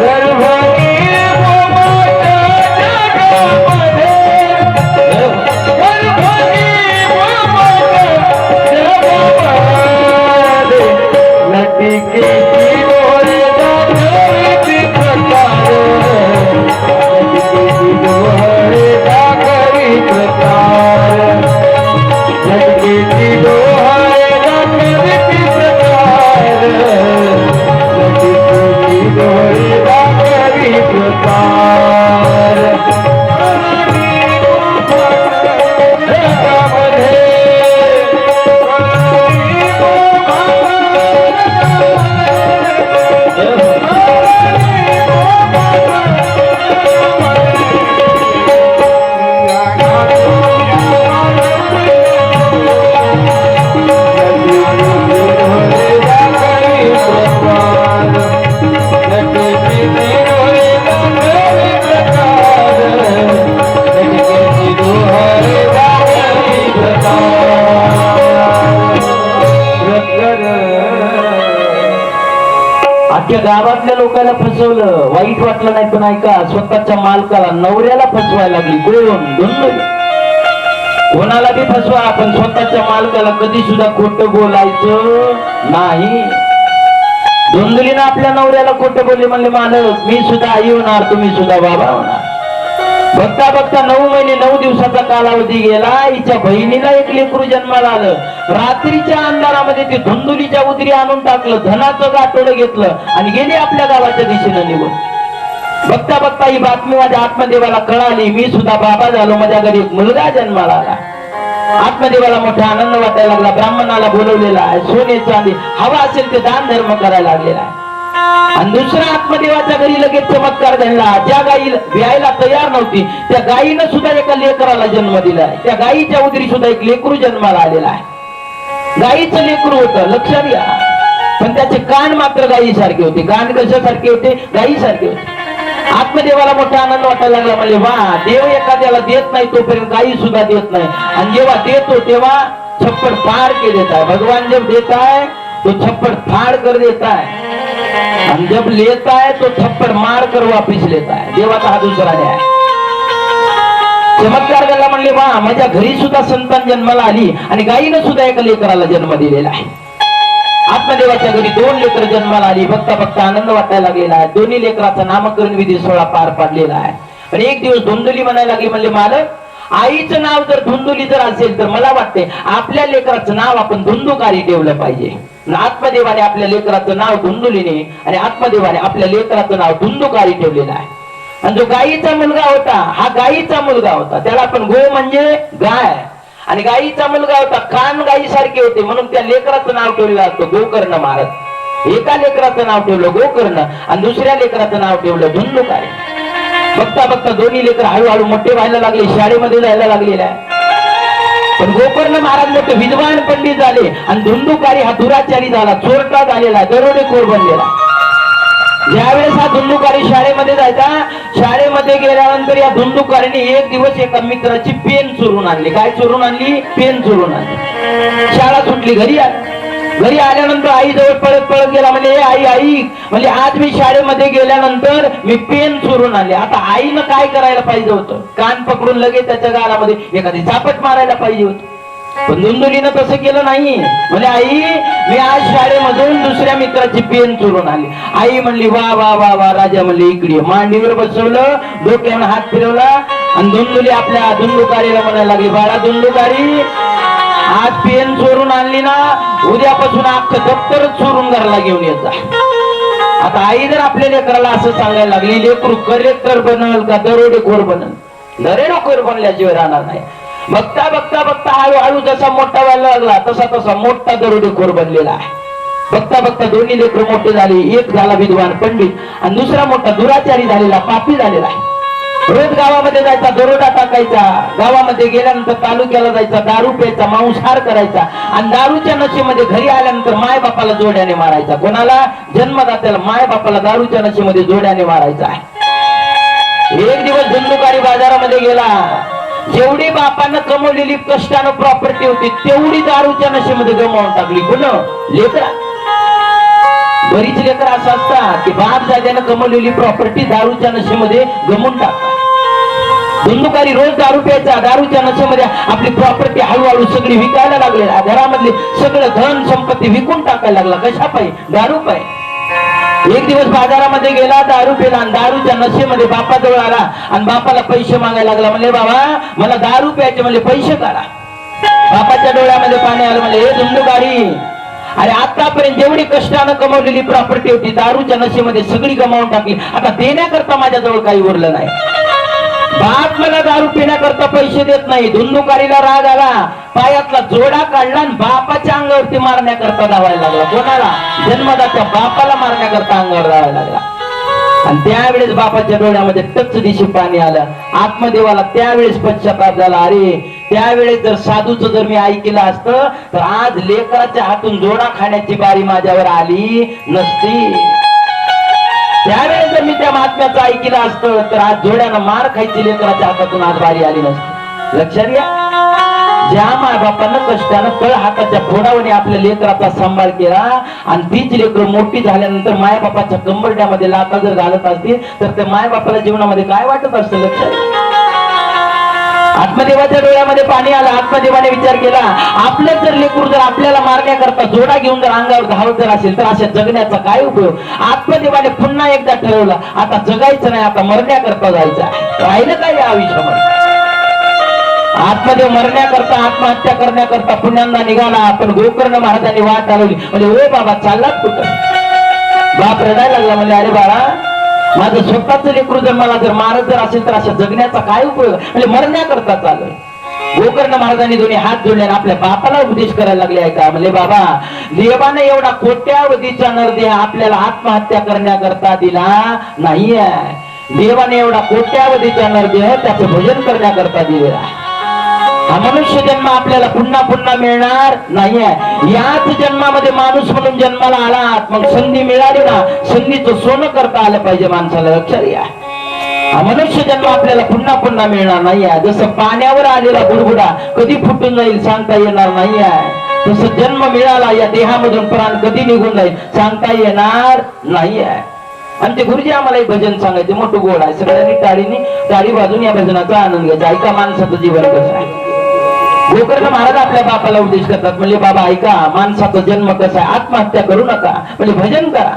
¡Fuera! बायका स्वतःच्या मालकाला नवऱ्याला फसवायला लागली. कोण दोन कोणाला बी फसवा आपण स्वतःच्या मालकाला कधी सुद्धा खोट बोलायचं नाही. धुंदलीनं आपल्या नवऱ्याला खोट बोलले म्हणले मालक मी सुद्धा आई होणार तुम्ही सुद्धा बाबा होणार. बघता बघता नऊ महिने नऊ दिवसाचा कालावधी गेला. हिच्या बहिणीला एक लेकरू जन्माला आलं. रात्रीच्या अंधारामध्ये ती धुंदुलीच्या उदरी आणून टाकलं. धनाचं गाठोडं घेतलं आणि गेली आपल्या गावाच्या दिशेनं निघून. बघता बघता ही बातमी माझ्या आत्मदेवाला कळाली. मी सुद्धा बाबा झालो. माझ्या घरी एक मुलगा जन्माला आला. आत्मदेवाला मोठा आनंद वाटायला लागला. ब्राह्मणाला बोलवलेला आहे. सोने चांदी हवा असेल ते दान धर्म करायला लागलेला आहे. आणि दुसरा आत्मदेवाच्या घरी लगेच चमत्कार घडला. ज्या गाई व्यायला तयार नव्हती त्या गायीनं सुद्धा एका लेकराला जन्म दिला आहे. त्या गायीच्या उदरी सुद्धा एक लेकरू जन्माला आलेला आहे. गायीचं लेकरू होतं लक्षात घ्या. पण त्याचे कान मात्र गायीसारखे होते. कान कशासारखे होते? गायीसारखे होते. आत्मदेवाला मोठा आनंद वाटायला लागला. म्हणजे वा देव एखाद्याला देत नाही तोपर्यंत गायी सुद्धा देत नाही. आणि जेव्हा देतो तेव्हा छप्पड फाड के देता है भगवान जब देता है तो छप्पड़ फाड़ कर देता है आणि जब लेता है तो थप्पड़ मार कर वापिस लेता है देवाचा हा दुसरा न्याय. चमत्कार झाला म्हणले वा माझ्या घरी सुद्धा संतान जन्माला आली आणि गायीनं सुद्धा एका लेकराला जन्म दिलेला आहे. आत्मदेवाच्या घरी दोन लेकर जन्माला आली. बघता बघता आनंद वाटायला लागलेला आहे. दोन्ही लेकराचा नामकरण विधी सोहळा पार पाडलेला आहे. आणि एक दिवस धुंदुली म्हणायला लागली म्हणले मालक आईचं नाव जर धुंदुली जर असेल तर मला वाटते आपल्या लेकराचं नाव आपण धुंदुकारी ठेवलं पाहिजे. आत्मदेवाने आपल्या लेकराचं नाव धुंदुलीने आणि आत्मदेवाने आपल्या लेकराचं नाव धुंदुकारी ठेवलेलं आहे. आणि जो गायीचा मुलगा होता हा गायीचा मुलगा होता. त्याला आपण गो म्हणजे गाय. आणि गायीचा मुलगा होता कान गायी सारखे होते म्हणून त्या लेकराचं नाव ठेवलेलं असतो गोकर्ण महाराज. एका लेकराचं नाव ठेवलं गोकर्ण आणि दुसऱ्या लेकराचं नाव ठेवलं धुंदुकार. बघता बघता दोन्ही लेकर हळूहळू मोठे व्हायला लागले शाळेमध्ये जायला लागलेले आहे पण गोकर्ण महाराज मोठे विद्वान पंडित झाले आणि धुंदुकारी हा दुराचारी झाला चोरटा झालेला दरोडेखोर बनलेला. ज्यावेळेस हा धुंदुकारी शाळेमध्ये जायचा शाळेमध्ये गेल्यानंतर या धुंदुकारीने एक दिवस एका मित्राची पेन चोरून आणली. काय चोरून आणली? पेन चोरून आणली. शाळा सुटली घरी आली. घरी आल्यानंतर आई जवळ पळत पळत गेला म्हणजे आई आई म्हणजे आज मी शाळेमध्ये गेल्यानंतर मी पेन चोरून आले आता आईनं काय करायला पाहिजे होतं? कान पकडून लगेच त्याच्या गालामध्ये एखादी चापट मारायला पाहिजे होतं. पण धुंदुलीनं तसं केलं नाही. म्हणजे आई मी आज शाळेमधून दुसऱ्या मित्राची पेन चोरून आली आई म्हणली वा वा वा वा. राजा म्हणली इकडे मांडीवर बसवलं डोक्यावर हात फिरवला आणि धुंदुली आपल्या धुंदुकारीला म्हणायला लागली बाळा धुंदुकारी आज पेन चोरून आणली ना उद्यापासून अख्खं दप्तर चोरून घरला घेऊन येत जा. आता आई जर आपल्या लेकराला असं सांगायला लागली लेकरू कलेक्टर बनल का? दरोडेखोर बनल? दरोडेखोर बनल्याशिवाय राहणार नाही. बघता बघता बघता हळूहळू जसा मोठा व्हायला लागला तसा तसा मोठा दरोडेखोर बनलेला आहे. बघता बघता दोन्ही लेकर मोठे झाले एक झाला विद्वान पंडित आणि दुसरा मोठा दुराचारी झालेला पापी झालेला आहे. रोज गावामध्ये जायचा दरोडा टाकायचा. गावामध्ये गेल्यानंतर तालुक्याला जायचा दारू प्यायचा मांसाहार करायचा आणि दारूच्या नशेमध्ये घरी आल्यानंतर माय बापाला जोड्याने मारायचा. कोणाला? जन्मदात्याला माय बापाला दारूच्या नशेमध्ये जोड्याने मारायचा आहे. एक दिवस धंदुकारी बाजारामध्ये गेला. जेवढी बापानं कमवलेली कष्टानं प्रॉपर्टी होती तेवढी दारूच्या नशेमध्ये गमावून टाकली. कोण? लेकरा. बरीच लेकर असं असतात की बाप दाद्यानं कमवलेली प्रॉपर्टी दारूच्या नशेमध्ये गमवून टाकतात. धुंदुकारी रोज दारू प्यायचा दारूच्या नशेमध्ये आपली प्रॉपर्टी हळूहळू सगळी विकायला लागले. घरामधली सगळं धन संपत्ती विकून टाकायला लागला. कशा पाहिजे दारू पाहिजे एक दिवस बाजारामध्ये गेला दारू पिला आणि दारूच्या नशेमध्ये बापाजवळ आला आणि बापाला पैसे मागायला लागला. म्हणजे बाबा मला दारू प्यायचे म्हणजे पैसे काढा. बापाच्या डोळ्यामध्ये पाणी आलं म्हणजे हे धुंदुकारी अरे आतापर्यंत जेवढी कष्टानं कमवलेली प्रॉपर्टी होती दारूच्या नशेमध्ये सगळी गमावून टाकली. आता देण्याकरता माझ्याजवळ काही उरलं नाही. बाप मला दारू पिण्याकरता पैसे देत नाही. धुंदुकारीला राग आला. पायातला जोडा काढला आणि बापाच्या अंगावरती मारण्याकरता धावायला लागला. कोणाला? जन्मदाच्या बापाला मारण्याकरता अंगावर धावायला लागला. आणि त्यावेळेस बापाच्या डोळ्यामध्ये टच दिशी पाणी आलं. आत्मदेवाला त्यावेळेस पश्चाताप झाला. अरे त्यावेळेस जर साधूचं जर मी ऐकलं असतं तर आज लेकराच्या हातून जोडा खाण्याची बारी माझ्यावर आली नसती. त्यावेळेस जर मी त्या महात्म्याचं ऐकलं असतं तर आज जोड्यानं मार खायची लेकराच्या हातातून आज बारी आली नसती. लक्षात घ्या. ज्या माय बापानं कष्टानं तळ हाताच्या फोडावने आपल्या लेकराचा सांभाळ केला आणि तीच लेकर मोठी झाल्यानंतर मायबापाच्या कंबरड्यामध्ये लाता जर घालत असतील तर त्या मायबापाला जीवनामध्ये काय वाटत असतं? लक्षात घ्या. आत्मदेवाच्या डोळ्यामध्ये पाणी आलं आत्मदेवाने विचार केला आपलं जर लेकूर जर आपल्याला मारण्याकरता जोडा घेऊन जर अंगावर धावत जर असेल तर अशा जगण्याचा काय उपयोग? आत्मदेवाने पुन्हा एकदा ठरवलं आता जगायचं नाही आता मरण्याकरता जायचं. राहिलं काय या आयुष्यामध्ये? आत्मदेव मरण्याकरता आत्महत्या करण्याकरता पुण्यांदा निघाला आपण गोकर्ण महाराजांनी वाट चालवली म्हणजे ओ बाबा चाललात कुठं? बाप रडायला लागला म्हणजे अरे बाळा माझं स्वतःच लेकरू जर मला जर मारत जर असेल तर अशा जगण्याचा काय उपयोग? म्हणजे मरण्याकरता चालू गोकर्ण महाराजांनी दोन्ही हात जोडले आणि आपल्या बापाला उपदेश करायला लागले आहे का म्हणजे बाबा देवाने एवढा कोट्यावधीचा नरदेह आपल्याला आत्महत्या करण्याकरता दिला नाहीये. देवाने एवढा कोट्यावधीचा नरदेह त्याचं भजन करण्याकरता दिलेला आहे. हा मनुष्य जन्म आपल्याला पुन्हा पुन्हा मिळणार नाहीये. याच जन्मामध्ये माणूस म्हणून जन्माला आलात मग संधी मिळाली ना संधीचं सोनं करता आलं पाहिजे माणसाला लक्षात घ्या. हा मनुष्य जन्म आपल्याला पुन्हा पुन्हा मिळणार नाहीये. जसं पाण्यावर आलेला बुडबुडा कधी फुटून जाईल सांगता येणार नाहीये. तसं जन्म मिळाला या देहामधून प्राण कधी निघून जाईल सांगता येणार नाहीये. आणि ते गुरुजी आम्हाला एक भजन सांगायचे मोठं गोड आहे. सगळ्यांनी टाळीने टाळी वाजून या भजनाचा आनंद घ्यायचा. ऐका माणसाचं जीवन कसं आहे? गोकर्ण महाराज आपल्या बापाला उपदेश करतात. म्हणजे बाबा ऐका माणसाचा जन्म कसा आहे? आत्महत्या करू नका. म्हणजे भजन करा.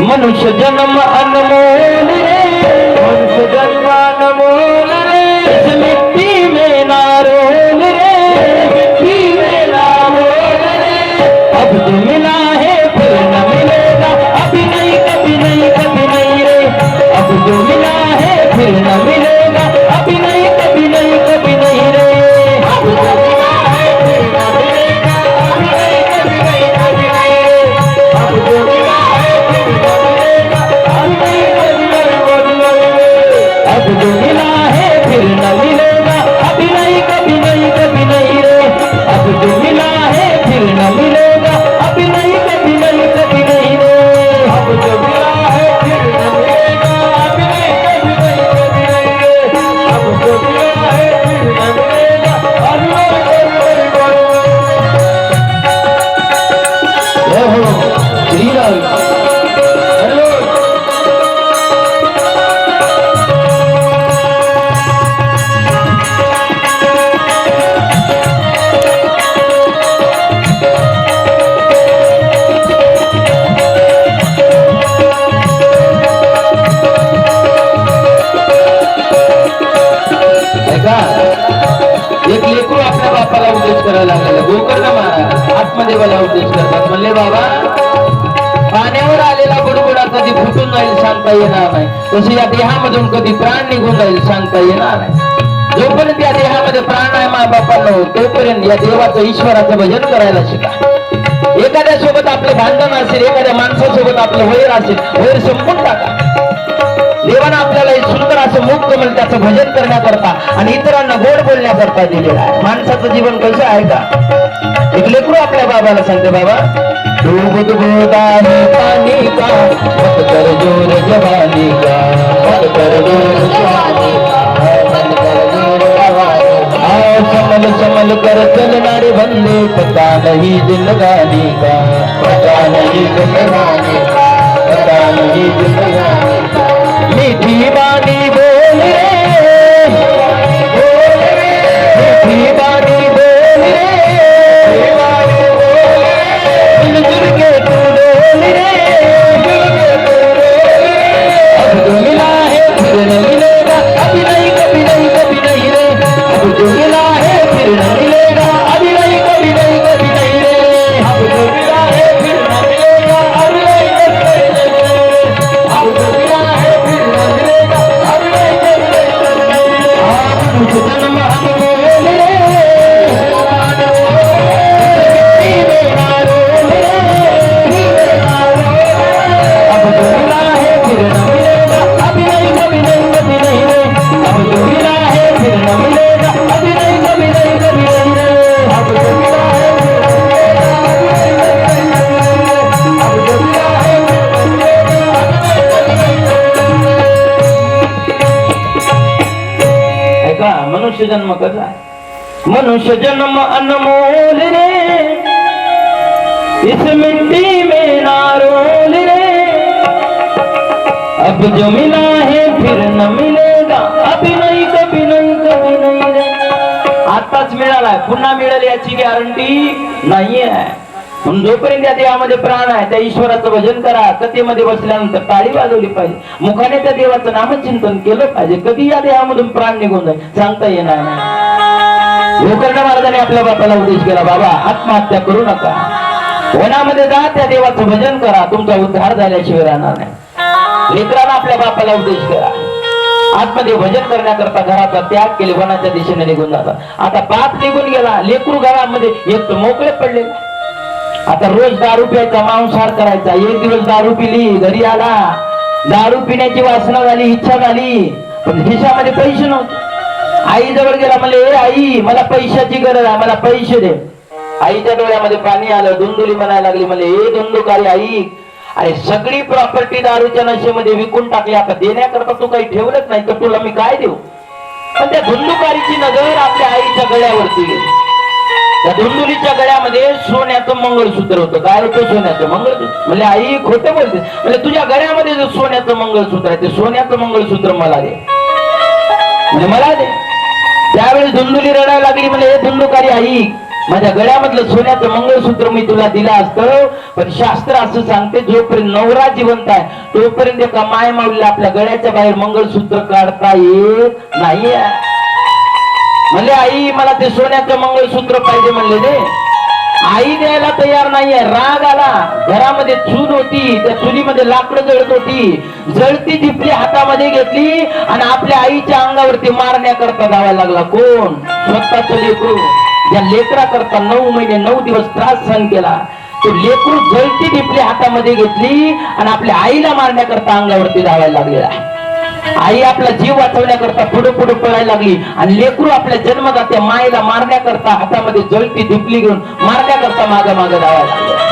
मनुष्य जन्म अनमोल मनुष्य जन्म अनमोल उपदेश करायला लागला. गोकर्ण महाराज आत्मदेवाला उपदेश करतात. म्हणले बाबा पाण्यावर आलेला बुडबुडा कधी फुटून जाईल सांगता येणार नाही. तसे या देहामधून कधी प्राण निघून जाईल सांगता येणार नाही. जोपर्यंत या देहामध्ये प्राण आहे मा बापांनो तोपर्यंत या देवाचं ईश्वराचं भजन करायला शिका. एखाद्या सोबत आपलं भांडण असेल एखाद्या माणसासोबत आपलं वैर असेल वैर संपून टाका. देवानं आपल्याला एक सुंदर असं मुख कमल म्हणजे त्याचं भजन करण्याकरता आणि इतरांना गोड बोलण्याकरता दिलेलं आहे. माणसाचं जीवन कसं आहे का? एक लेकरू आपल्या बाबाला सांगते बाबा. डूब गोदारी पाणी का मत कर जोर जवानी का मत कर जोर जवानी का, मत कर बंदे पता नाही जिंदगानी का पता नाही जिंदगानी पता जिंदगानी मीठी बानी बोल रे मीठी बानी बोल रे ನಮ್ಮ मनुष्य जन्म अनमोल रे। इस मिट्टी में ना रोल रे। अब जो मिला है फिर न मिलेगा। अभी नहीं कभी नहीं कभी नहीं रे। आताच मिळालाय पुन्हा मिळेल याची गॅरंटी नाहीये. म्हणून जोपर्यंत त्या देवामध्ये प्राण आहे त्या ईश्वराचं भजन करा. कथेमध्ये बसल्यानंतर टाळी वाजवली पाहिजे. मुखाने त्या देवाचं नामचिंतन केलं पाहिजे. कधी या देहामधून प्राण निघून जाईल? सांगता येणार नाही. गोकर्ण महाराजांनी आपल्या बापाला उपदेश केला बाबा आत्महत्या करू नका. वनामध्ये जा त्या देवाचं भजन करा. तुमचा उद्धार झाल्याशिवाय राहणार नाही. लेकरांना आपल्या बापाला उपदेश करा. आतमध्ये भजन करण्याकरता घराचा त्याग केले वनाच्या दिशेने निघून जातात. आता बाप निघून गेला. लेकरू घरामध्ये एक तर मोकळे पडले. आता रोज दारू प्यायचा मांसाहार करायचा. एक दिवस दारू पिली घरी आला. दारू पिण्याची वासना झाली इच्छा झाली. पण खिशामध्ये पैसे नव्हते. आई जवळ गेला म्हणले ए आई मला पैशाची गरज आहे मला पैसे दे. आईच्या डोळ्यामध्ये पाणी आलं धुंदुली म्हणायला लागली म्हणले ए धुंदुकारी आई अरे सगळी प्रॉपर्टी दारूच्या नशेमध्ये विकून टाकली आता देण्याकरता तू काही ठेवलंच नाही तर तुला मी काय देऊ? पण त्या धुंदुकारीची नजर आपल्या आईच्या गळ्यावरती गेली. त्या धुंदुलीच्या गळ्यामध्ये सोन्याचं मंगळसूत्र होतं. काय होतं सोन्याचं मंगळसूत्र? म्हणजे आई खोटं बोलते. म्हणजे तुझ्या गळ्यामध्ये जो सोन्याचं मंगळसूत्र आहे ते सोन्याचं मंगळसूत्र मला दे. म्हणजे मला दे. त्यावेळी धुंदुली रडायला लागली म्हणजे हे धुंदुकारी आई माझ्या गळ्यामधलं सोन्याचं मंगळसूत्र मी तुला दिलं असतं पण शास्त्र असं सांगते जोपर्यंत नवरा जिवंत आहे तोपर्यंत एका माय माऊलीला आपल्या गळ्याच्या बाहेर मंगळसूत्र काढता येत नाही म्हणले आई मला ते सोन्याचं मंगळसूत्र पाहिजे म्हणले रे. आई द्यायला तयार नाहीये. राग आला. घरामध्ये चूल होती. त्या चुलीमध्ये लाकडं जळत होती. जळती टिपली हातामध्ये घेतली आणि आपल्या आईच्या अंगावरती मारण्याकरता जावा लागला. कोण? स्वतःच लेकरू. या लेकरा करता नऊ महिने नऊ दिवस त्रास सहन केला. तो लेकरू जळती टिपली हातामध्ये घेतली आणि आपल्या आईला मारण्याकरता अंगावरती जावायला लागलेला आहे आई आपला जीव वाचवण्याकरता पुढे पुढे पळायला लागली. आणि लेकरू आपल्या जन्मदात्या मायेला मारण्याकरता हातामध्ये जळती ढिपली घेऊन मारण्याकरता मागे मागे धावायला लागलं.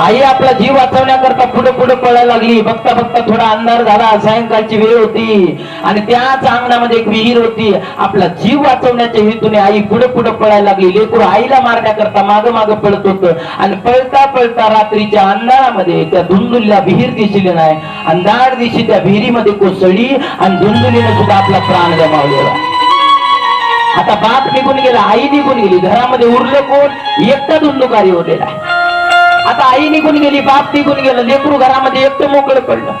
आई आपला जीव वाचवण्याकरता पुढे पुढे पळायला लागली. बघता बघता थोडा अंधार झाला. सायंकाळची वेळ होती. आणि त्याच अंगणामध्ये एक विहीर होती. आपला जीव वाचवण्याच्या हेतूने आई पुढे पुढे पळायला लागली. लेकरू आईला मारण्याकरता माग माग पळत होत. आणि पळता पळता रात्रीच्या अंधारामध्ये त्या धुंदुलीला विहीर दिसली नाही. अंधार दिशी त्या विहिरीमध्ये कोसळली आणि धुंदुलीने सुद्धा आपला प्राण गमावलेला. आता बाप निघून गेला. आई निघून गेली. घरामध्ये उरलं कोण? एकटा धुंदुकारी होलेला आहे आता आई निघून गेली बाप निघून गेलं लेकरू घरामध्ये एकटं मोकळं पडलं.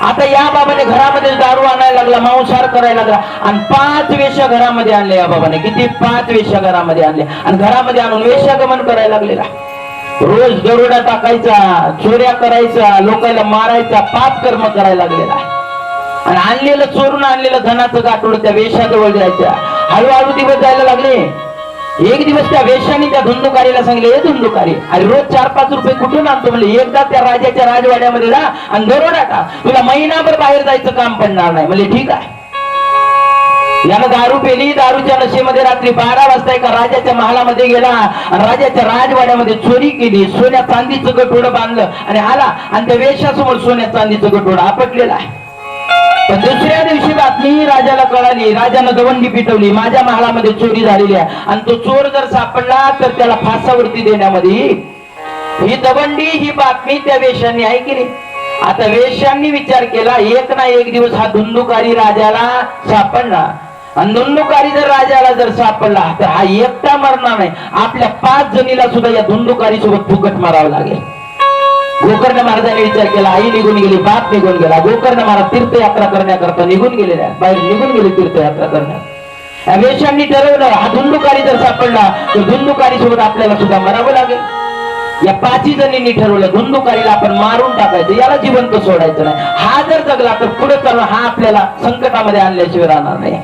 आता या बाबाने घरामध्ये दारू आणायला लागला मांसाहार करायला लागला आणि पाच वेश्या घरामध्ये आणले या बाबाने. किती? पाच वेश्या घरामध्ये आणले आणि घरामध्ये आणून वेश्यागमन करायला लागलेला. रोज दरोडा टाकायचा चोऱ्या करायचा लोकांना मारायचा पाप कर्म करायला लागलेला. आणि आणलेलं चोरून आणलेलं धनाचं गाठोड त्या वेशाजवळ द्यायच्या. हळूहळू दिवस जायला लागले. एक दिवस त्या वेशाने त्या धुंदुकारीला सांगितले हे धुंदुकारी आणि रोज चार पाच रुपये कुठून आणतो? म्हणजे एकदा त्या राजाच्या राजवाड्यामध्ये जा आणि दरोडा टाक. तुला महिनाभर बाहेर जायचं काम पडणार नाही. म्हणजे ठीक आहे. यानं दारू पेली दारूच्या नशेमध्ये रात्री बारा वाजता एका राजाच्या महालामध्ये गेला आणि राजाच्या राजवाड्यामध्ये चोरी केली. सोन्या चांदीचं गटोडं बांधलं आणि आला आणि त्या वेशासमोर सोन्या चांदीचं गटोडं आपटलेलं आहे. दुसऱ्या दिवशी बातमी राजाला कळाली. राजानं गवंडी पिटवली. माझ्या महालामध्ये चोरी झालेली आहे. आणि तो चोर जर सापडला तर त्याला फासावरती देण्यामध्ये ही दवंडी ही बातमी त्या वेश्यांनी ऐकली आता वेश्यांनी विचार केला एक ना एक दिवस हा धुंदुकारी राजाला सापडला. आणि धुंदुकारी जर राजाला जर सापडला तर हा एकटा मरणार नाही. आपल्या पाच जणीला सुद्धा या धुंदुकारी सोबत फुकट मारावं लागेल. गोकर्ण महाराजांनी विचार केला आई निघून गेली बाप निघून गेला. गोकर्ण महाराज तीर्थयात्रा करण्याकरता निघून गेलेल्या बाहेर निघून गेले तीर्थयात्रा करण्यात. वेशांनी ठरवलं हा धुंदुकारी जर सापडला तर धुंदुकारी सोबत आपल्याला सुद्धा मरावं लागेल. या पाचही जणींनी ठरवलं धुंदुकारीला आपण मारून टाकायचं याला जिवंत सोडायचं नाही. हा जर जगला तर पुढे चालून हा आपल्याला संकटामध्ये आणल्याशिवाय राहणार नाही.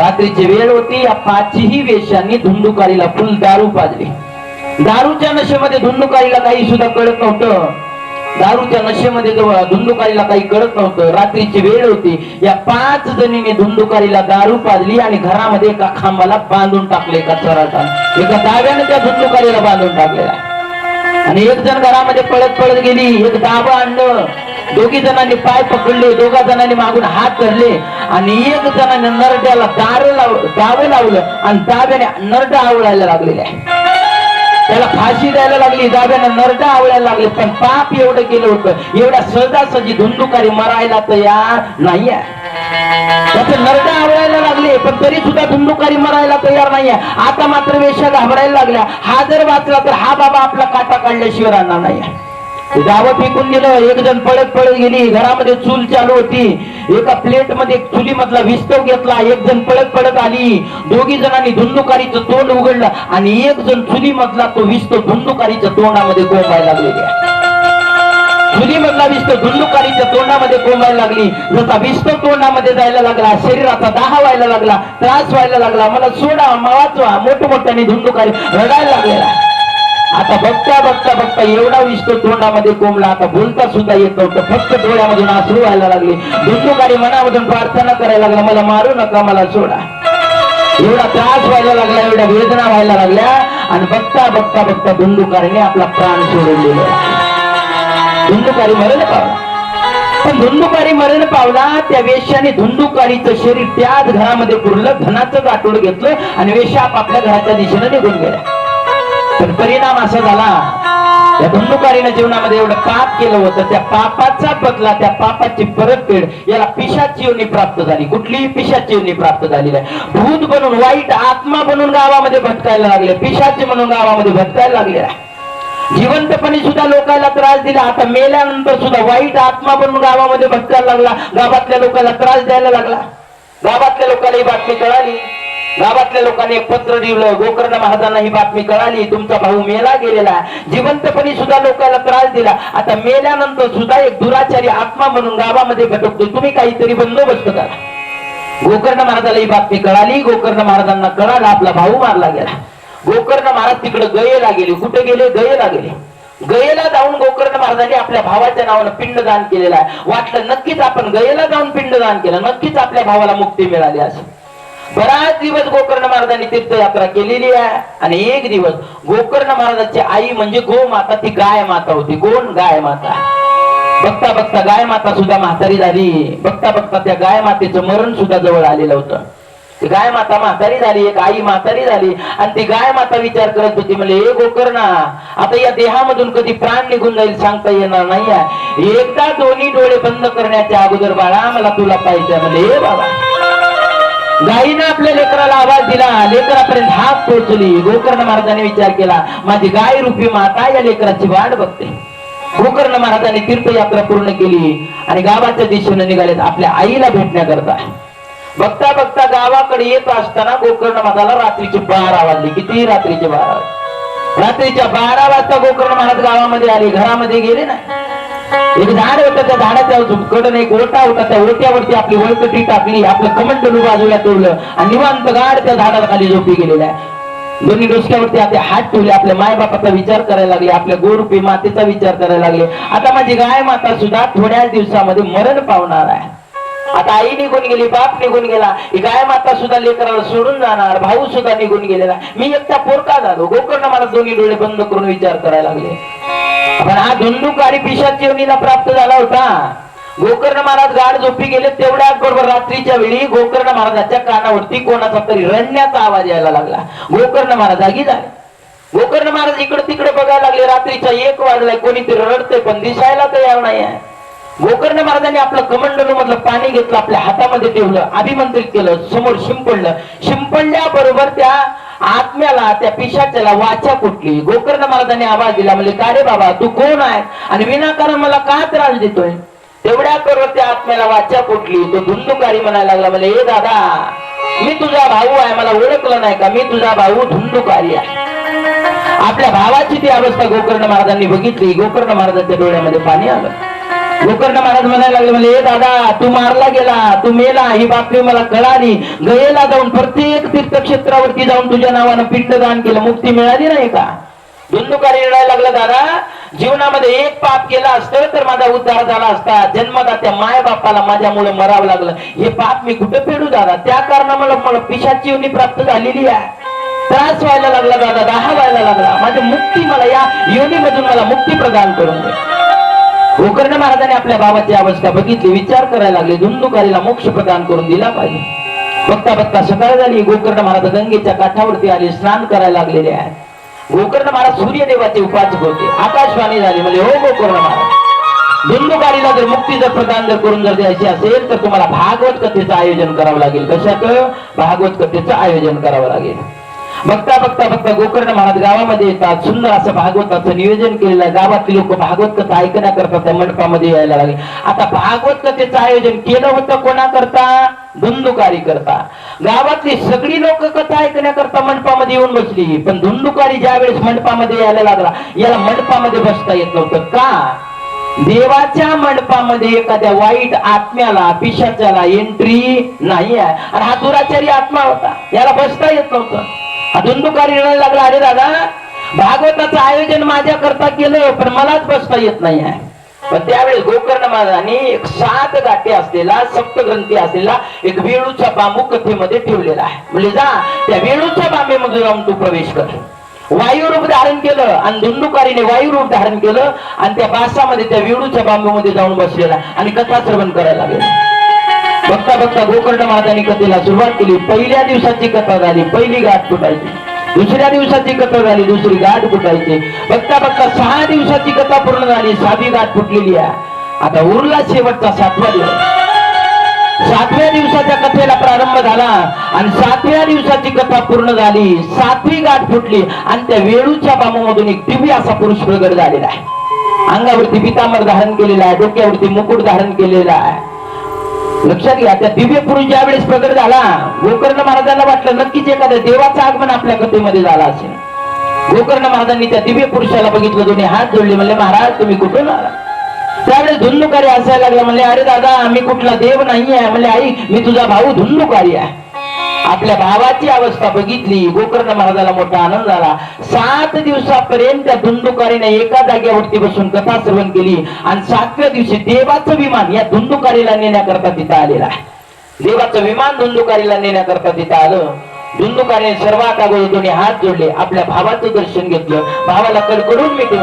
रात्रीची वेळ होती या पाचही वेशांनी धुंदुकारीला फुल दारू पाजली. दारूच्या नशेमध्ये धुंदुकाईला काही सुद्धा कळत नव्हतं. दारूच्या नशेमध्ये जवळ धुंदुकारीला काही कळत नव्हतं. रात्रीची वेळ होती. या पाच जणीने धुंदुकारीला दारू पाजली आणि घरामध्ये एका खांबाला बांधून टाकले एका चराटा एका दाव्याने त्या धुंदुकारीला बांधून टाकलेला. आणि एक जण घरामध्ये पळत पळत गेली. एक दाबा आणलं. दोघी जणांनी पाय पकडले. दोघा जणांनी मागून हात धरले. आणि एक जणांनी नरड्याला दार लाव दावं लावलं. आणि दाब्याने नरड आवळायला लागलेले आहे त्याला फाशी द्यायला लागली दाब्यानं नरडा आवळायला लागले पण पाप एवढं केलं होतं. एवढ्या सहजासहजी धुंदुकारी मरायला तयार नाहीये. त्याचे नरडा आवळायला लागले पण तरी सुद्धा धुंदुकारी मरायला तयार नाहीये. आता मात्र वेशा घाबरायला लागल्या. हा जर वाचला तर हा बाबा आपला काटा काढल्याशिवाय राहणार नाहीये. ते फेकून दिलं. एक जण पळत पळत गेली. घरामध्ये चूल चालू होती. एका प्लेटमध्ये चुली मधला विस्तव घेतला. एक जण पळत पळत आली. दोघी जणांनी धुंदुकारीचं तोंड उघडलं आणि एक जण चुली मधला तो विस्तव धुंदुकारीच्या तोंडामध्ये कोंबायला लागलेली चुली मधला विस्तव धुंदुकारीच्या तोंडामध्ये कोंबायला लागली. जसा विस्तव तोंडामध्ये जायला लागला शरीराचा दाह व्हायला लागला त्रास व्हायला लागला. मला सोडा मला वाचवा मोठमोठ्याने धुंदुकारी रडायला लागलेला. आता बघता बघता बघता एवढा विष्णू तोंडामध्ये कोंबला आता बोलता सुद्धा येत नव्हतं. फक्त डोळ्यामधून आसरू व्हायला लागले. धुंदुकारी मनामधून प्रार्थना करायला लागला मला मारू नका मला सोडा. एवढा त्रास व्हायला लागला एवढ्या वेदना व्हायला लागल्या. आणि बघता बघता बघता धुंदुकारीने आपला प्राण सोडून दिला. धुंदुकारी मरण पावला. पण धुंदुकारी मरण पावला त्या वेश्याने धुंदुकारीचं शरीर त्याच घरामध्ये पुरलं धनाचं गाठोड घेतलं आणि वेश्या आपापल्या घराच्या दिशेने निघून गेल्या. पण परिणाम असा झाला त्या धुंदुकारीनं जीवनामध्ये एवढं पाप केलं होतं त्या पापाचा बदला त्या पापाची परतफेड याला पिशाची जीवनी प्राप्त झाली. कुठलीही पिशाची जीवनी प्राप्त झालेली आहे भूत बनून वाईट आत्मा बनून गावामध्ये भटकायला लागले. पिशाचे म्हणून गावामध्ये भटकायला लागले. जिवंतपणे सुद्धा लोकांना त्रास दिला. आता मेल्यानंतर सुद्धा वाईट आत्मा बनून गावामध्ये भटकायला लागला. गावातल्या लोकांना त्रास द्यायला लागला. गावातल्या लोकांना ही बातमी कळाली. गावातल्या लोकांनी एक पत्र दिलं गोकर्ण महाराजांना ही बातमी कळाली तुमचा भाऊ मेला गेलेला जिवंतपणी सुद्धा लोकांना त्रास दिला. आता मेल्यानंतर सुद्धा एक दुराचारी आत्मा म्हणून गावामध्ये भटकतो तुम्ही काहीतरी बंदोबस्त करा. गोकर्ण महाराजाला ही बातमी कळाली गोकर्ण महाराजांना कळाला आपला भाऊ मारला गेला. गोकर्ण महाराज तिकडे गयेला गेले. कुठे गेले? गयेला गेले. गयेला जाऊन गोकर्ण महाराजांनी आपल्या भावाच्या नावानं पिंडदान केलेलं आहे. वाटलं नक्कीच आपण गयेला जाऊन पिंडदान केलं. नक्कीच आपल्या भावाला मुक्ती मिळाली असं. बराच दिवस गोकर्ण महाराजांनी तीर्थयात्रा केलेली आहे. आणि एक दिवस गोकर्ण महाराजांची आई म्हणजे गो माता ती गाय माता होती. कोण? गाय माता बघता बघता गाय माता सुद्धा म्हातारी झाली. बघता बघता त्या गाय मातेचं मरण सुद्धा जवळ आलेलं होतं. ती गाय माता म्हातारी झाली एक आई म्हातारी झाली. आणि ती गाय माता विचार करत होती म्हणजे हे गोकर्णा आता या देहामधून कधी प्राण निघून जाईल सांगता येणार नाही एकदा दोन्ही डोळे बंद करण्याच्या अगोदर बाळा मला तुला पाहिजे म्हणजे हे बाबा गायीनं आपल्या लेकराला आवाज दिला लेकरापर्यंत हात पोहोचली. गोकर्ण महाराजांनी विचार केला माझी गाय रूपी माता या लेकराची वाट बघते. गोकर्ण महाराजांनी तीर्थयात्रा पूर्ण केली आणि गावाच्या दिशेने निघालेत आपल्या आईला भेटण्याकरता बघता बघता गावाकडे येत असताना गोकर्ण महाराजाला रात्रीचे बारा वाजले. किती रात्रीचे बारा? रात्रीच्या बारा वाजता गोकर्ण महाराज गावामध्ये आले घरामध्ये गेले ना? एक झाड होतं त्या झाडाच्या कडून एक ओटा होता त्या ओट्यावरती आपली वळकटी टाकली आपलं कमंडलू बाजूला ठेवलं आणि निवांत गाड त्या झाडाला खाली झोपी गेलेला आहे दोन्ही डोसक्यावरती आपले हात ठेवले आपल्या मायबापाचा विचार करायला लागले आपल्या गोरुपी मातेचा विचार करायला लागले. आता माझी गाय माता सुद्धा थोड्याच दिवसामध्ये मरण पावणार आहे. आता आई निघून गेली बाप निघून गेला. ही गाय माता सुद्धा लेकराला सोडून जाणार भाऊ सुद्धा निघून गेलेला. मी एकटा पोरका झालो. गोकर्ण मला दोन्ही डोळे बंद करून विचार करायला लागले. पण हा धुंदुकारी पिशाची जेवणीला प्राप्त झाला होता. गोकर्ण महाराज गाड झोपी गेले तेवढ्याच बरोबर रात्रीच्या वेळी गोकर्ण महाराजाच्या कानावरती कोणाचा तरी रडण्याचा आवाज यायला लागला. गोकर्ण महाराज आगी झाले. गोकर्ण महाराज इकडे तिकडे बघायला लागले रात्रीच्या एक वाजलाय कोणीतरी रडतंय पण दिसायला तयार नाही आहे गोकर्ण महाराजांनी आपलं कमंडलू मधलं पाणी घेतलं आपल्या हातामध्ये ठेवलं अभिमंत्रित केलं समोर शिंपडलं. शिंपडल्याबरोबर त्या आत्म्याला त्या पिशाच्याला वाचा कुठली गोकर्ण महाराजांनी आवाज दिला म्हणजे का रे बाबा तू कोण आहे? आणि विनाकारण मला का त्रास देतोय? तेवढ्या बरोबर त्या आत्म्याला वाचा कुठली तो धुंदुकारी म्हणायला लागला म्हणजे हे दादा मी तुझा भाऊ आहे मला ओळखलं नाही का? मी तुझा भाऊ धुंदुकारी आहे. आपल्या भावाची ती अवस्था गोकर्ण महाराजांनी बघितली. गोकर्ण महाराजांच्या डोळ्यामध्ये पाणी आलं. गोकर्ण महाराज म्हणायला लागले म्हणजे दादा तू मारला गेला तू मेला ही बातमी मला कळाली. गयेला जाऊन प्रत्येक तीर्थक्षेत्रावरती जाऊन तुझ्या नावानं पिंडदान केलं. मुक्ती मिळाली नाही का? धुंदुकारी रडायला लागला दादा जीवनामध्ये एक पाप केला असतं तर माझा उद्धार झाला असता. जन्मदात्या माय बापाला माझ्यामुळे मरावं लागलं. हे पाप मी कुठे फेडू दादा? त्या कारणामुळे मला पिशाची योनी प्राप्त झालेली आहे. त्रास व्हायला लागला दादा दहा व्हायला लागला. माझी मुक्ती मला या योनीमधून मला मुक्ती प्रदान करून दे. गोकर्ण महाराजांनी आपल्या बाबाची अवस्था बघितली विचार करायला लागले धुंदुकारीला मोक्ष प्रदान करून दिला पाहिजे. बघता बघता सकाळ झाली गोकर्ण महाराज गंगेच्या काठावरती आले स्नान करायला लागलेले आहेत. गोकर्ण महाराज सूर्यदेवाचे उपासक होते आकाशवाणी झाली म्हणजे हो गोकर्ण महाराज धुंदुकारीला जर मुक्ती जर प्रदान जर करून जर द्यायची असेल तर तुम्हाला भागवत कथेचं आयोजन करावं लागेल. कशाच? भागवत कथेचं आयोजन करावं लागेल. बघता बघता बघता गोकर्ण महाराज गावामध्ये येतात. सुंदर असं भागवताचं नियोजन केलेलं आहे. लोक भागवत कथा ऐकण्याकरता त्या मंडपामध्ये यायला लागले. आता भागवत कथेचं आयोजन केलं होतं कोणाकरता? धुंदुकारी करता. गावातली सगळी लोक कथा ऐकण्याकरता मंडपामध्ये येऊन बसली. पण धुंदुकारी ज्या वेळेस मंडपामध्ये यायला लागला याला मंडपामध्ये बसता येत नव्हतं. का? देवाच्या मंडपामध्ये एखाद्या वाईट आत्म्याला पिशाच्याला एंट्री नाही आहे आणि हा दुराचारी आत्मा होता. याला बसता येत नव्हतं. अजून धुंदुकारी रडायला लागला अरे दादा भागवताचं आयोजन माझ्या करता केलं पण मलाच बसता येत नाही आहे. पण त्यावेळेस गोकर्ण महाराजांनी एक सात गाठी असलेला सप्तग्रंथी असलेला एक वेळूचा बांबू कथेमध्ये ठेवलेला आहे. म्हणजे जा त्या वेळूच्या बांबेमध्ये जाऊन तू प्रवेश कर. वायू रूप धारण केलं आणि धुंदुकारीने वायू रूप धारण केलं आणि त्या बासामध्ये त्या वेळूच्या बांबूमध्ये जाऊन बसलेला आणि कथा श्रवण करायला लागेल. बघता बघता गोकर्ण महाराजांनी कथेला सुरुवात केली. पहिल्या दिवसाची कथा झाली. पहिली गाठ फुटायची. दुसऱ्या दिवसाची कथा झाली. दुसरी गाठ फुटायची. बघता बघता सहा दिवसाची कथा पूर्ण झाली. सहावी गाठ फुटलेली आहे. आता उरला शेवटचा सातवा दिवस. सातव्या दिवसाच्या कथेला प्रारंभ झाला आणि सातव्या दिवसाची कथा पूर्ण झाली. सातवी गाठ फुटली आणि त्या वेळूच्या बामामधून एक दिव्य असा पुरुष प्रगड झालेला आहे. अंगावरती पितांबर धारण केलेला आहे. डोक्यावरती मुकुट धारण केलेला आहे. लक्षात घ्या त्या दिव्य पुरुष ज्या वेळेस प्रगट झाला गोकर्ण महाराजांना वाटलं नक्कीच एखाद्या देवाचं आगमन आपल्या कथेमध्ये झालं असेल. गोकर्ण महाराजांनी त्या दिव्य पुरुषाला बघितलं दोन्ही हात जोडले म्हणले महाराज तुम्ही कुठून आला त्यावेळेस धुंदुकारी असायला लागला म्हणले अरे दादा मी कुठला देव नाही आहे म्हणले आई मी तुझा भाऊ धुंदुकारी आहे. आपल्या भावाची अवस्था बघितली. गोकर्ण महाराजाला मोठा आनंद झाला. सात दिवसापर्यंत त्या धुंदुकारीने एका जागेवरती बसून कथा श्रवण केली. आणि सातव्या दिवशी देवाचं विमान या धुंदुकारीला नेण्याकरता तिथं आलेला आहे. देवाचं विमान धुंदुकारीला नेण्याकरता तिथं आलं. धुंदुकारीने सर्वात अगोदर दोन्ही हात जोडले. आपल्या भावाचं दर्शन घेतलं. भावाला कडकडून मिठी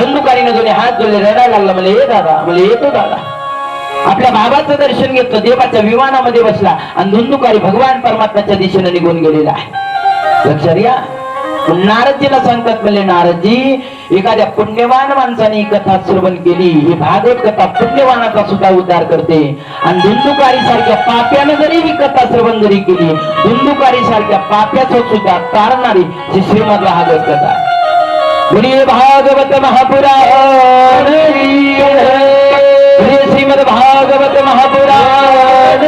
धुंदुकारीने दोन्ही हात जोडले. रडायला लागला. म्हणजे ये दादा. म्हणजे येतो दादा. आपल्या बाबाचं दर्शन घेतलं देवाच्या विमानामध्ये बसला. आणि धुंदुकारी भगवान परमात्म्याच्या दिशेने निघून गेलेला आहे. लक्षात या नारदजीला सांगतात म्हणले नारदजी एखाद्या पुण्यवान माणसाने ही कथा श्रवण केली. ही भागवत कथा पुण्यवानाचा सुद्धा उद्धार करते. आणि धुंदुकारी सारख्या पाप्यानं जरी ही कथा श्रवण जरी केली धुंदुकारी सारख्या पाप्याचं सुद्धा तारणारी ही श्रीमद भागवत कथा. भागवत महापुराण. श्रीमद भागवत महापुराण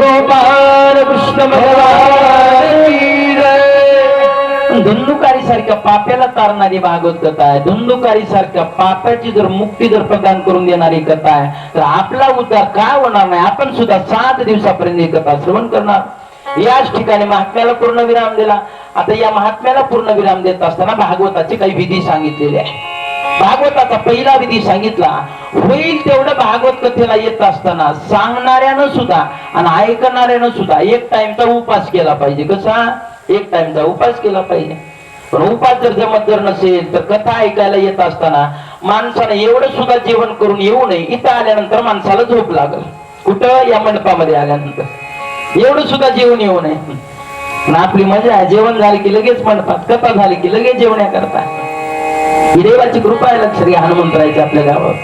गोपाल कृष्ण भगवान धुंदुकारी सारख्या पाप्याला तारणारी भागवत कथा आहे. धुंदुकारी सारख्या पाप्याची जर मुक्ती जर प्रदान करून देणारी कथा आहे तर आपला उद्धार काय होणार नाही? आपण सुद्धा सात दिवसापर्यंत ही कथा श्रवण करणार. याच ठिकाणी महात्म्याला पूर्ण विराम दिला. आता या महात्म्याला पूर्ण विराम देत असताना भागवताची काही विधी सांगितलेली आहे. भागवताचा पहिला विधी सांगितला होईल तेवढं भागवत कथेला येत असताना सांगणाऱ्यानं सुद्धा आणि ऐकणाऱ्यानं सुद्धा एक टाइमचा उपास केला पाहिजे. कसा? एक टाइमचा उपास केला पाहिजे. पण उपास जर जमत जर नसेल तर कथा ऐकायला येत असताना माणसानं एवढं सुद्धा जेवण करून येऊ नये. इथं आल्यानंतर माणसाला झोप लागल. कुठं? या मंडपामध्ये आल्यानंतर. एवढं सुद्धा जेवण येऊ नये. पण आपली मजा आहे जेवण झालं की लगेच मंडपात कथा झाली की लगेच जेवण्या करता ही देवाची कृपा आहे लक्ष घ्या हनुमंतरायची आपल्या गावात.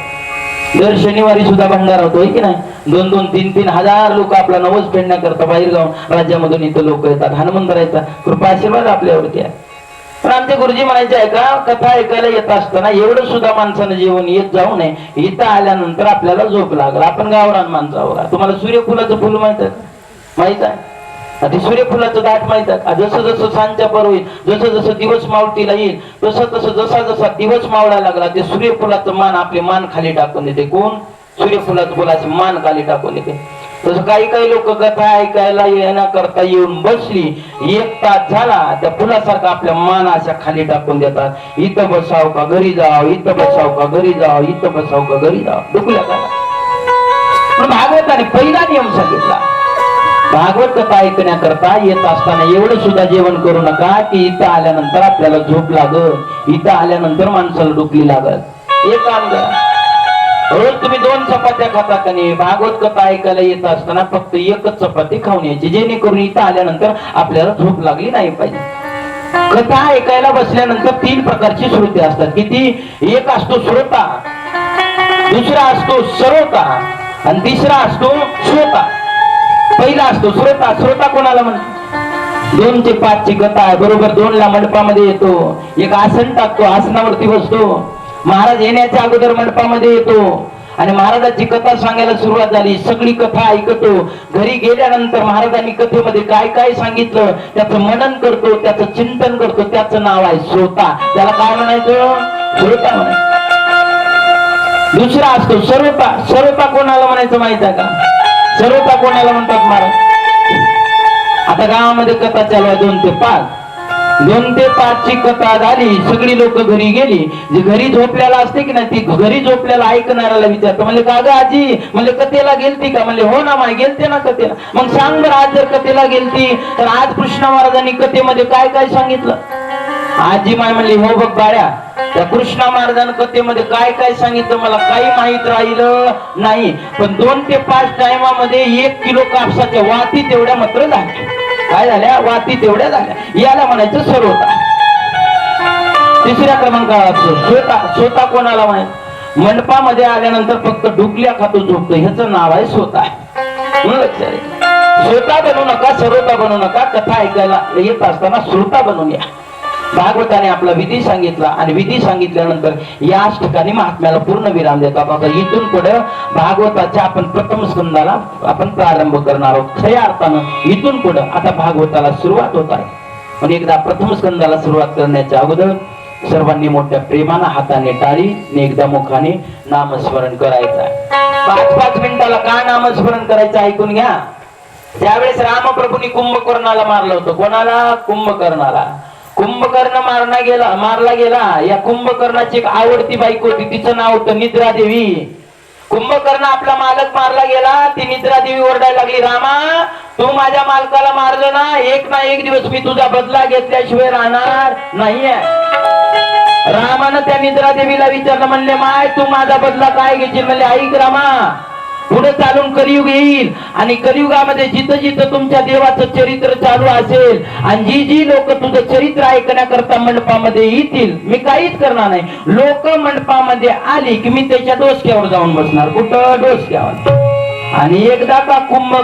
दर शनिवारी सुद्धा भंडारा होतो की नाही? दोन दोन तीन तीन हजार लोक आपला नवस फेडण्याकरता बाहेर जाऊन राज्यामधून इथं लोक येतात. हनुमंतरायचा कृपा आशीर्वाद आपल्यावरती आहे. पण आमचे गुरुजी म्हणायचे आहे का कथा ऐकायला येत असताना एवढं सुद्धा माणसानं जेवण येत जाऊ नये. इथं आल्यानंतर आपल्याला झोप लागला. आपण गावरान माणसावर तुम्हाला सूर्यफुलाचं फुल माहीत आहे का? माहीत आहे? आधी सूर्यफुलाचं दाट माहीत जसं जसं सांच्या पर होईल जसं जसं दिवस मावटीला येईल तसं तसं जसा जसा दिवस मावळा लागला ते सूर्यफुलाचं मान आपले मान खाली टाकून देते. कोण? सूर्यफुलाचं फुलाचे मान खाली टाकून येते तसं काही काही लोक कथा ऐकायला येण्याकरता येऊन बसली एक तास झाला त्या फुलासारखा आपल्या मान अशा खाली टाकून देतात. इथं बसाव का घरी जाव इथं बसाव का घरी जाव इथं बसाव का घरी जाव. डुकल्या का? भागवताने पहिला नियम सांगितला. भागवत कथा ऐकण्याकरता येत असताना एवढं सुद्धा जेवण करू नका की इथं आल्यानंतर आपल्याला झोप लागल. इथं आल्यानंतर माणसाला डुकली लागल. एक काम रोज तुम्ही दोन चपात्या खाता का नाही? भागवत कथा ऐकायला येत असताना फक्त एकच चपाती खाऊन यायची. जेणेकरून इथं आल्यानंतर आपल्याला झोप लागली नाही पाहिजे. कथा ऐकायला बसल्यानंतर तीन प्रकारची श्रुती असतात. किती? एक असतो श्रोता दुसरा असतो सरोता आणि तिसरा असतो श्रोता. पहिला असतो श्रोता श्रोता कोणाला म्हणतो दोन ते पाच ची कथा आहे बरोबर दोन ला मंडपामध्ये येतो. एक आसन टाकतो आसनावरती बसतो. महाराज येण्याच्या अगोदर मंडपामध्ये येतो. आणि महाराजाची कथा सांगायला सुरुवात झाली. सगळी कथा ऐकतो. घरी गेल्यानंतर महाराजांनी कथेमध्ये काय काय सांगितलं त्याचं मनन करतो त्याचं चिंतन करतो त्याचं नाव आहे श्रोता त्याला काय म्हणायचं? श्रोता म्हणायचं. दुसरा असतो सर्वता सर्वता कोणाला म्हणायचं माहीत आहे का? सर्वता कोणाला म्हणतात महाराज आता गावामध्ये कथा चालू आहे दोन ते पाच. दोन ते पाच ची कथा झाली सगळी लोक घरी गेली. जी घरी झोपल्याला असते की नाही ती घरी झोपल्याला ऐकणाऱ्याला विचारतो. म्हणले का ग आजी म्हणजे कथेला गेलती का? म्हणजे हो ना माय गेलते ना कथेला. मग सांग बरं आज जर कथेला गेलती तर आज कृष्ण महाराजांनी कथेमध्ये काय काय सांगितलं? आजी माय म्हणली हो बघ बाळ्या त्या कृष्णा महाराजांनी कथेमध्ये काय काय सांगितलं मला काही माहीत राहिलं नाही. पण दोन ते पाच टायमामध्ये एक किलो कापसाच्या वाती तेवढ्या मात्र झाल्या. काय झाल्या? वाती तेवढ्या झाल्या. याला म्हणायचं सर्वता तिसऱ्या क्रमांकावर असतो स्वतः कोणाला माहीत मंडपामध्ये आल्यानंतर फक्त डुकल्या खातो झोपतो ह्याचं नाव आहे स्वतः स्वतः बनू नका सर्वता बनू नका कथा ऐकायला येत असताना श्रोता बनून या. भागवताने आपला विधी सांगितला आणि विधी सांगितल्यानंतर याच ठिकाणी महात्म्याला पूर्ण विराम देतात आता इथून पुढे भागवताच्या आपण प्रथम स्कंदाला आपण प्रारंभ करणार आहोत. खऱ्या अर्थानं इथून पुढे आता भागवताला सुरुवात होत आहे. पण एकदा प्रथम स्कंदाला सुरुवात करण्याच्या अगोदर सर्वांनी मोठ्या प्रेमानं हाताने टाळी आणि एकदा मुखाने नामस्मरण करायचं आहे. पाच पाच मिनिटाला का नामस्मरण करायचं ऐकून घ्या. त्यावेळेस रामप्रभूंनी कुंभकर्णाला मारलं होतं. कोणाला? कुंभकर्णाला. कुंभकर्ण मारला गेला मारला गेला. या कुंभकर्णाची एक आवडती बायको होती. तिचं नाव होतं निद्रा देवी कुंभकर्ण आपला मालक मारला गेला. ती निद्रा देवी ओरडायला लागली रामा तू माझ्या मालकाला मारलं ना? एक ना एक दिवस मी तुझा बदला घेतल्याशिवाय राहणार नाहीये. रामानं त्या निद्रा देवीला विचारलं म्हणले माय तू माझा बदला काय घेशील? म्हणले ऐक रामा पुढे चालून कलियुग येईल. आणि कलियुगामध्ये जिथं जिथं तुमच्या देवाचं चरित्र चालू असेल आणि जी जी लोक तुझं चरित्र ऐकण्याकरता मंडपामध्ये येतील मी काहीच करणार नाही. लोक मंडपामध्ये आली की मी त्याच्या डोसक्यावर जाऊन बसणार. कुठं डोसक्यावर? आणि एकदा का कुंभ